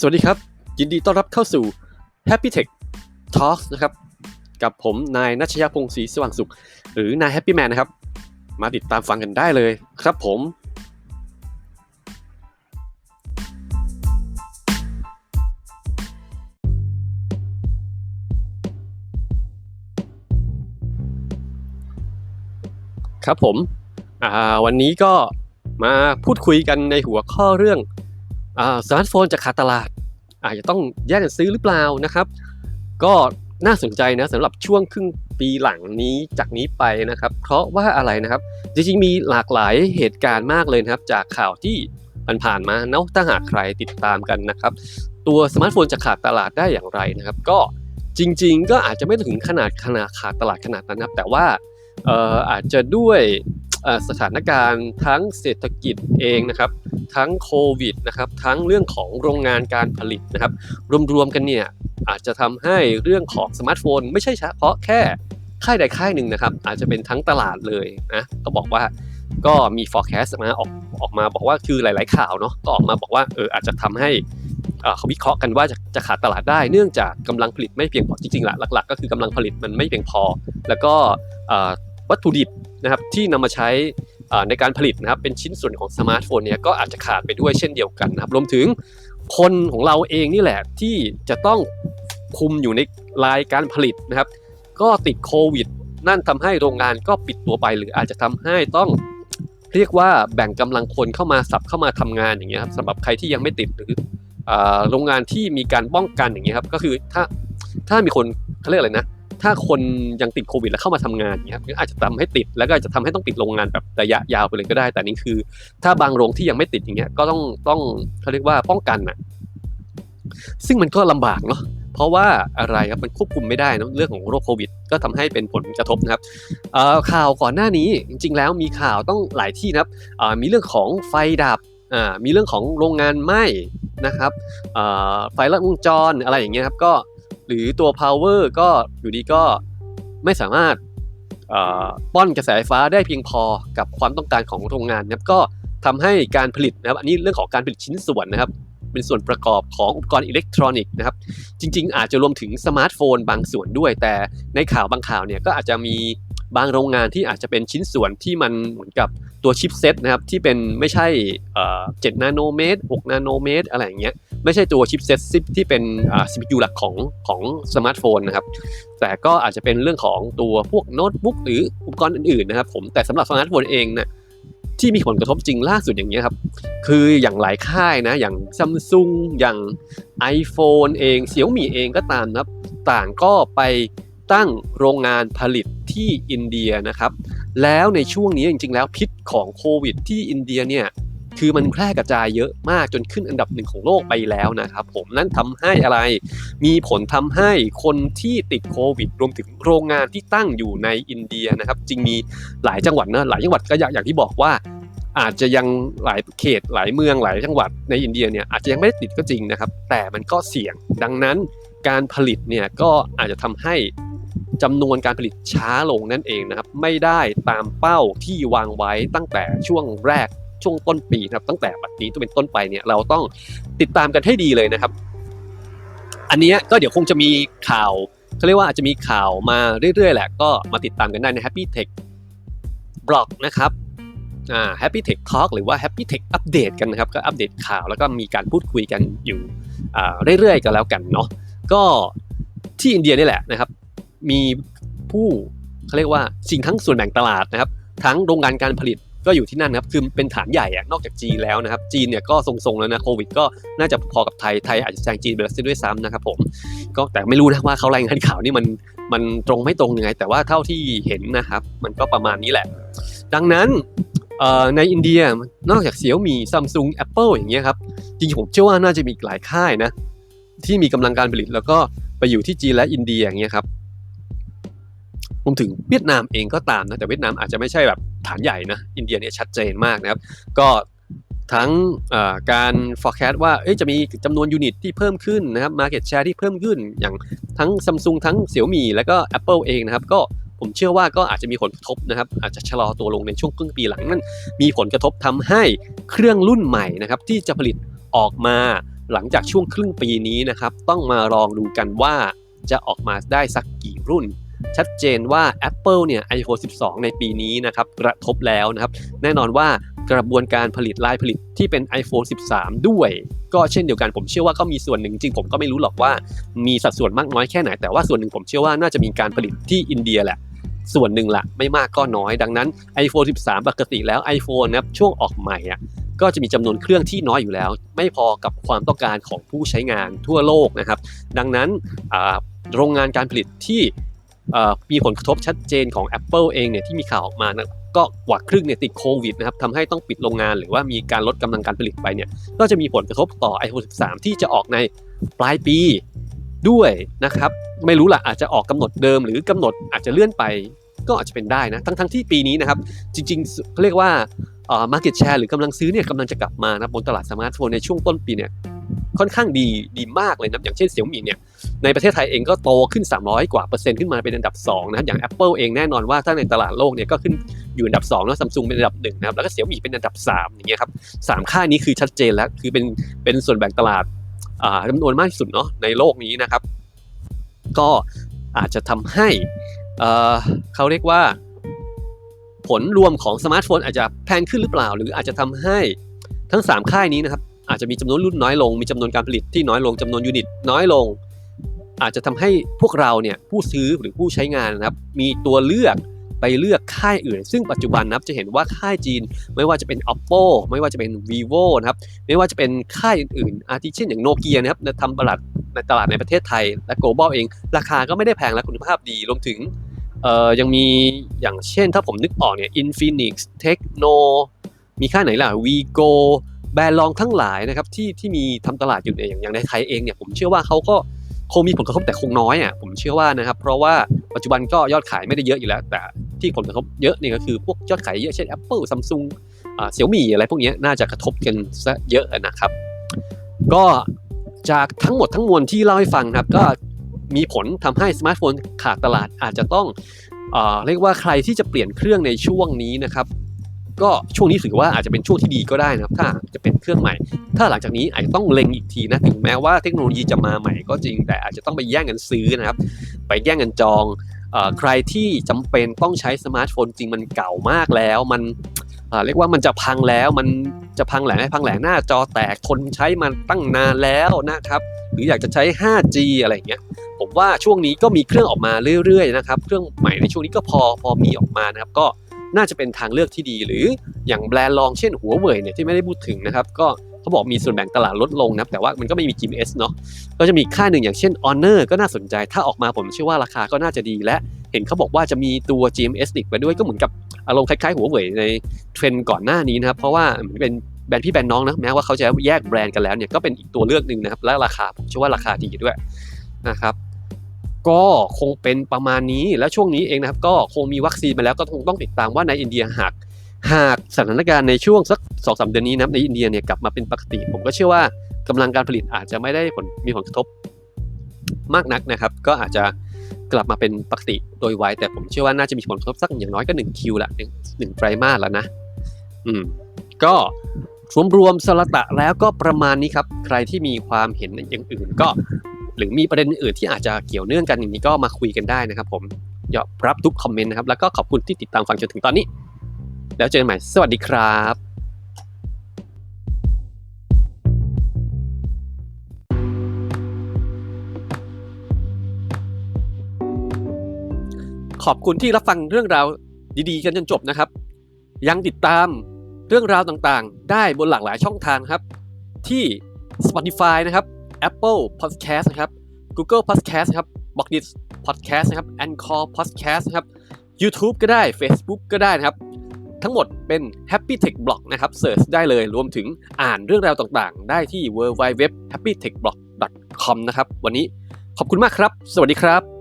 สวัสดีครับ ยินดีต้อนรับเข้าสู่ Happy Tech Talks นะครับ กับผมนายนัชยาพงศ์ศรีสว่างสุข หรือนาย Happy Man นะครับ มาติดตามฟังกันได้เลยครับผม ครับผมวันนี้ก็มาพูดคุยกันในหัวข้อเรื่อง สมาร์ทโฟนจะขาดตลาด อาจจะต้องแยกกันซื้อหรือเปล่านะครับ ก็น่าสนใจนะสำหรับช่วงครึ่งปีหลังนี้จากนี้ไปนะครับ เพราะว่าอะไรนะครับ จริงๆ มีหลากหลายเหตุการณ์มากเลยนะครับ จากข่าวที่มันผ่านมาเนาะถ้าหากใครติดตามกันนะครับ ตัวสมาร์ทโฟนจะขาดตลาดได้อย่างไรนะครับ ก็จริง ๆ ก็อาจจะไม่ถึงขนาดขนาดขาดตลาดขนาดนั้นนะครับ แต่ว่าเอ่ออาจจะด้วย สถานการณ์ทั้งเศรษฐกิจเองนะครับ ทั้งโควิดนะครับ ทั้งเรื่องของโรงงานการผลิตนะครับ รวมๆกันเนี่ยอาจจะทำให้เรื่องของสมาร์ทโฟน ไม่ใช่เฉพาะแค่ค่ายใดค่ายหนึ่งนะครับ อาจจะเป็นทั้งตลาดเลยนะก็บอกว่าก็มี forecast มาออกออกมาบอกว่าคือหลาย ๆ ข่าวเนาะก็ออกมาบอกว่าเอออาจจะทำให้เขาวิเคราะห์กันว่าจะจะขาดตลาดได้เนื่องจากกำลังผลิตไม่เพียงพอจริงๆแหละหลัก ๆ ก็คือกำลังผลิตมันไม่เพียงพอ แล้วก็วัตถุดิบ นะครับที่นำมาใช้ในการผลิตนะครับเป็นชิ้นส่วนของสมาร์ทโฟนเนี่ยก็อาจจะขาดไปด้วยเช่นเดียวกันนะครับรวมถึงคนของเราเองนี่แหละที่จะต้องคุมอยู่ในรายการผลิตนะครับ ก็ติดโควิด นั่นทำให้โรงงานก็ปิดตัวไป หรืออาจจะทำให้ต้องเรียกว่าแบ่งกำลังคนเข้ามาสับเข้ามาทำงานอย่างเงี้ยครับสำหรับใครที่ยังไม่ติดหรือโรงงานที่มีการป้องกันอย่างเงี้ยครับก็คือถ้าถ้ามีคนเขาเรียกอะไรนะ ถ้าคนยังติดโควิดแล้วเข้ามาทำงานเงี้ยครับอาจจะทำให้ติดแล้วก็อาจจะทำให้ต้องปิดโรงงานแบบระยะยาวไปเลยก็ได้ แต่นี่คือ ถ้าบางโรงที่ยังไม่ติดอย่างเงี้ยก็ต้องต้องเขาเรียกว่าป้องกันน่ะซึ่งมันก็ลำบากเนาะเพราะว่าอะไรครับมันควบคุมไม่ได้นะเรื่องของโรคโควิด ก็ทำให้เป็นผลกระทบนะครับข่าวก่อนหน้านี้จริง ๆ แล้วมีข่าวต้องหลายที่นะครับมีเรื่องของไฟดับมีเรื่องของโรงงานไหม้นะครับไฟลัดวงจรอะไรอย่างเงี้ยครับก็ หรือตัว power ก็อยู่ดีก็ไม่สามารถเอ่อป้อนกระแสไฟฟ้าได้เพียงพอกับความต้องการของโรงงานนะครับก็ทำให้การผลิตนะครับอันนี้เรื่องของการผลิตชิ้นส่วนนะครับ เป็นส่วนประกอบของอุปกรณ์อิเล็กทรอนิกส์นะครับ จริง ๆ อาจจะรวมถึงสมาร์ทโฟนบางส่วนด้วย แต่ในข่าวบางข่าวเนี่ยก็อาจจะมีบางโรงงานที่อาจจะเป็นชิ้นส่วนที่มันเหมือนกับตัวชิปเซตนะครับที่เป็นไม่ใช่เอ่อ7นาโนเมตร6นาโนเมตรอะไรอย่างเงี้ย ไม่ใช่ตัวชิปเซ็ตที่เป็นอ่า CPU หลักของของสมาร์ทโฟนนะครับ แต่ก็อาจจะเป็นเรื่องของตัวพวกโน้ตบุ๊กหรืออุปกรณ์อื่นๆนะครับผมแต่สำหรับสมาร์ทโฟนเองเนี่ยที่มีผลกระทบจริงล่าสุดอย่างเงี้ยครับ คืออย่างหลายค่ายนะ อย่างซัมซุงอย่าง iPhone เองเสี่ยวมี่เองก็ตามนะครับ ต่างก็ไปตั้งโรงงานผลิตที่อินเดียนะครับ แล้วในช่วงนี้จริงๆแล้วพิษของโควิดที่อินเดียเนี่ย คือมันแพร่กระจายเยอะมากจนขึ้นอันดับหนึ่งของโลกไปแล้วนะครับผมนั่นทำให้อะไร มีผลทำให้คนที่ติดโควิด รวมถึงโรงงานที่ตั้งอยู่ในอินเดียนะครับจริงมีหลายจังหวัดนะหลายจังหวัดก็อย่างอย่างที่บอกว่าอาจจะยังหลายเขตหลายเมืองหลายจังหวัดในอินเดียเนี่ยอาจจะยังไม่ได้ติดก็จริงนะครับ แต่มันก็เสี่ยงดังนั้นการผลิตเนี่ยก็อาจจะทำให้จำนวนการผลิตช้าลงนั่นเองนะครับ ไม่ได้ตามเป้าที่วางไว้ตั้งแต่ช่วงแรก ช่วงต้นปีนะครับ ตั้งแต่บัดนี้ตัวเป็นต้นไปเนี่ยเราต้องติดตามกันให้ดีเลยนะครับ อันนี้ก็เดี๋ยวคงจะมีข่าวเขาเรียกว่าอาจจะมีข่าวมาเรื่อยๆแหละก็มาติดตามกันได้ใน Happy Tech Blog นะครับอ่า Happy Tech Talk หรือว่า Happy Tech Update กันนะครับ ก็อัปเดตข่าวแล้วก็มีการพูดคุยกันอยู่อ่าเรื่อยๆกันแล้วกันเนาะก็ที่อินเดียนี่แหละนะครับ มีผู้เขาเรียกว่าสิ่งทั้งส่วนแบ่งตลาดนะครับ ทั้งโรงงานการผลิต ก็อยู่ที่นั่นครับคือเป็นฐานใหญ่อะนอกจากจีนแล้วนะครับจีนเนี่ยก็ทรงๆแล้วนะโควิดก็น่าจะพอกับไทยไทยอาจจะแซงจีนไปแล้วด้วยซ้ำนะครับผมก็แต่ไม่รู้นะว่าเขารายงานข่าวนี่มันมันตรงไม่ตรงยังไง แต่ว่าเท่าที่เห็นนะครับ มันก็ประมาณนี้แหละ ดังนั้นในอินเดียนอกจากเสี่ยวมีซัมซุงแอปเปิลอย่างเงี้ยครับจริงผมเชื่อว่าน่าจะมีหลายค่ายนะที่มีกำลังการผลิตแล้วก็ไปอยู่ที่จีนและอินเดียอย่างเงี้ยครับรวมถึงเวียดนามเองก็ตามนะแต่เวียดนามอาจจะไม่ใช่แบบ ฐานใหญ่นะอินเดียเนี่ยชัดเจนมากนะครับ ก็ทั้งการ forecast ว่าจะมีจำนวนยูนิตที่เพิ่มขึ้นนะครับ market share ที่เพิ่มขึ้น อย่างทั้ง Samsung ทั้งเสี่ยวมีแล้วก็ Apple เองนะครับ ก็ผมเชื่อว่าก็อาจจะมีผลกระทบนะครับ อาจจะชะลอตัวลงในช่วงครึ่งปีหลังนั่นมีผลกระทบทำให้เครื่องรุ่นใหม่นะครับ ที่จะผลิตออกมาหลังจากช่วงครึ่งปีนี้นะครับ ต้องมาลองดูกันว่าจะออกมาได้สักกี่รุ่น ชัดเจนว่า Apple เนี่ย iPhone 12 ในปีนี้นะครับกระทบแล้วนะครับ แน่นอนว่ากระบวนการผลิตลายผลิตที่เป็น iPhone 13 ด้วย ก็เช่นเดียวกันผมเชื่อว่าก็มีส่วนหนึ่งจริงผมก็ไม่รู้หรอกว่ามีสัดส่วนมากน้อยแค่ไหน แต่ว่าส่วนหนึ่งผมเชื่อว่าน่าจะมีการผลิตที่อินเดียแหละส่วนหนึ่งละไม่มากก็น้อยดังนั้น iPhone 13 ปกติแล้ว iPhone นะครับช่วงออกใหม่อะก็จะมีจำนวนเครื่องที่น้อยอยู่แล้ว ไม่พอกับความต้องการของผู้ใช้งานทั่วโลกนะครับ ดังนั้นโรงงานการผลิตที่ มีผลกระทบชัดเจนของ Apple เองเนี่ยที่มีข่าวออกมานะก็กว่าครึ่งเนี่ยติดโควิดนะครับทำให้ต้องปิดโรงงานหรือว่ามีการลดกำลังการผลิตไปเนี่ยก็จะมีผลกระทบต่อ iPhone 13 ที่จะออกในปลายปีด้วยนะครับ ไม่รู้ละอาจจะออกกำหนดเดิมหรือกำหนดอาจจะเลื่อนไปก็อาจจะเป็นได้นะทั้งทั้งที่ปีนี้นะครับ จริงๆเขาเรียกว่า market share หรือกำลังซื้อเนี่ยกำลังจะกลับมานะบนตลาดสมาร์ทโฟนในช่วงต้นปีเนี่ย ค่อนข้างดีดีมากเลยนะอย่างเช่นเสี่ยวมี่เนี่ยในประเทศไทยเองก็โตขึ้น 300 กว่าเปอร์เซ็นต์ขึ้นมาเป็นอันดับ2นะครับอย่าง Apple เองแน่นอนว่าถ้าในตลาดโลกเนี่ยก็ขึ้นอยู่อันดับ2แล้วซัมซุงเป็นอันดับ1นะครับแล้วก็เสี่ยวมี่เป็นอันดับ3อย่างเงี้ยครับสามค่ายนี้คือชัดเจนแล้วคือเป็นเป็นส่วนแบ่งตลาดอ่าจำนวนมากที่สุดเนาะในโลกนี้นะครับ ก็อาจจะทำให้เอ่อเขาเรียกว่า ผลรวมของสมาร์ทโฟนอาจจะแพงขึ้นหรือเปล่า หรืออาจจะทำให้ทั้ง 3 ค่ายนี้นะครับ อาจจะมีจำนวนรุ่นน้อยลง มีจำนวนการผลิตที่น้อยลงจำนวนยูนิตน้อยลง อาจจะทำให้พวกเราเนี่ยผู้ซื้อหรือผู้ใช้งานนะครับมีตัวเลือกไปเลือกค่ายอื่น ซึ่งปัจจุบันนะครับจะเห็นว่าค่ายจีน ไม่ว่าจะเป็น oppo ไม่ว่าจะเป็น vivo นะครับไม่ว่าจะเป็นค่ายอื่นๆ อาทิเช่นอย่างโนเกียนะครับทำตลาดในตลาดในประเทศไทย และ global เอง ราคาก็ไม่ได้แพงและคุณภาพดีรวมถึงเอ่อยังมีอย่างเช่นถ้าผมนึกออกเนี่ย Infinix Techno มีค่ายไหนล่ะ Vigo แบรนด์รองทั้งหลายนะครับที่ที่มีทำตลาดอยู่เนี่ยอย่างอย่างในไทยเองเนี่ยผมเชื่อว่าเขาก็คงมีผลกระทบแต่คงน้อยอะผมเชื่อว่านะครับเพราะว่าปัจจุบันก็ยอดขายไม่ได้เยอะอยู่แล้ว แต่ที่ผลกระทบเยอะนี่ก็คือพวกยอดขายเยอะเช่น Apple Samsung อ่า Xiaomi อะไรพวกนี้น่าจะกระทบกันซะเยอะนะครับ ก็จากทั้งหมดทั้งมวลที่เล่าให้ฟังครับก็มีผลทำให้สมาร์ทโฟนขาดตลาดอาจจะต้องเอ่อเรียกว่าใครที่จะเปลี่ยนเครื่องในช่วงนี้นะครับ ก็ช่วงนี้ถือว่าอาจจะเป็นช่วงที่ดีก็ได้นะครับ ถ้าจะเป็นเครื่องใหม่ ถ้าหลังจากนี้อาจจะต้องเล็งอีกทีนะถึงแม้ว่าเทคโนโลยีจะมาใหม่ก็จริง แต่อาจจะต้องไปแย่งกันซื้อนะครับ ไปแย่งกันจองอใครที่จำเป็นต้องใช้สมาร์ทโฟนจริงมันเก่ามากแล้วมันเรียกว่ามันจะพังแล้วมันจะพังแหล่ให้พังแหล่หน้าจอแตกทนใช้มาตั้งนานแล้วนะครับ หรืออยากจะใช้ 5G อะไรอย่างเงี้ยผมว่าช่วงนี้ก็มีเครื่องออกมาเรื่อยๆนะครับ เครื่องใหม่ในช่วงนี้ก็พอพอมีออกมานะครับก็ น่าจะเป็นทางเลือกที่ดี หรืออย่างแบรนด์รองเช่นหัวเว่ยเนี่ยที่ไม่ได้พูดถึงนะครับก็เขาบอกมีส่วนแบ่งตลาดลดลงนะแต่ว่ามันก็ไม่มี GPS เนาะก็จะมีค่ายหนึ่งอย่างเช่น Honor ก็น่าสนใจ ถ้าออกมาผมเชื่อว่าราคาก็น่าจะดีและเห็นเขาบอกว่าจะมีตัว GMS ติดไปด้วยก็เหมือนกับอารมณ์คล้ายๆหัวเว่ยในเทรนด์ก่อนหน้านี้นะครับเพราะว่ามือนเป็นแบรนด์พี่แบรนด์น้องนะแม้ว่าเขาจะแยกแบรนด์กันแล้วเนี่ยก็เป็นอีกตัวเลือกหนึ่งนะครับและราคาผมเชื่อว่าราคาดีด้วยนะครับ ก็คงเป็นประมาณนี้แล้วช่วงนี้เองนะครับ ก็คงมีวัคซีนมาแล้วก็คงต้องติดตามว่าในอินเดียหากหากสถานการณ์ในช่วงสักสองสามเดือนนี้นะในอินเดียเนี่ยกลับมาเป็นปกติ ผมก็เชื่อว่ากำลังการผลิตอาจจะไม่ได้ผลมีผลกระทบมากนักนะครับ ก็อาจจะกลับมาเป็นปกติโดยไวแต่ผมเชื่อว่าน่าจะมีผลกระทบสักอย่างน้อยก็หนึ่งคิวละหนึ่งไตรมาสแล้วนะ อืม ก็รวมรวมๆสละตะแล้วก็ประมาณนี้ครับ ใครที่มีความเห็นอย่างอื่นก็ หรือมีประเด็นอื่นที่อาจจะเกี่ยวเนื่องกันอย่างนี้ก็มาคุยกันได้นะครับผมยอมรับทุกคอมเมนต์นะครับ แล้วก็ขอบคุณที่ติดตามฟังจนถึงตอนนี้ แล้วเจอกันใหม่ สวัสดีครับขอบคุณที่รับฟังเรื่องราวดีๆ กันจนจบนะครับ ยังติดตามเรื่องราวต่างๆ ได้บนหลากหลายช่องทางครับ ที่ Spotify นะครับ Apple Podcast นะครับ Google Podcast ครับ b o x d i s Podcast นะครับ Anchor Podcast นะครับ YouTube ก็ได้ Facebook ก็ได้นะครับ ทั้งหมดเป็น Happy Tech Blog นะครับเสิร์ชได้เลยรวมถึงอ่านเรื่องราวต่างๆ ได้ที่ www.happytechblog.com นะครับ วันนี้ขอบคุณมากครับ สวัสดีครับ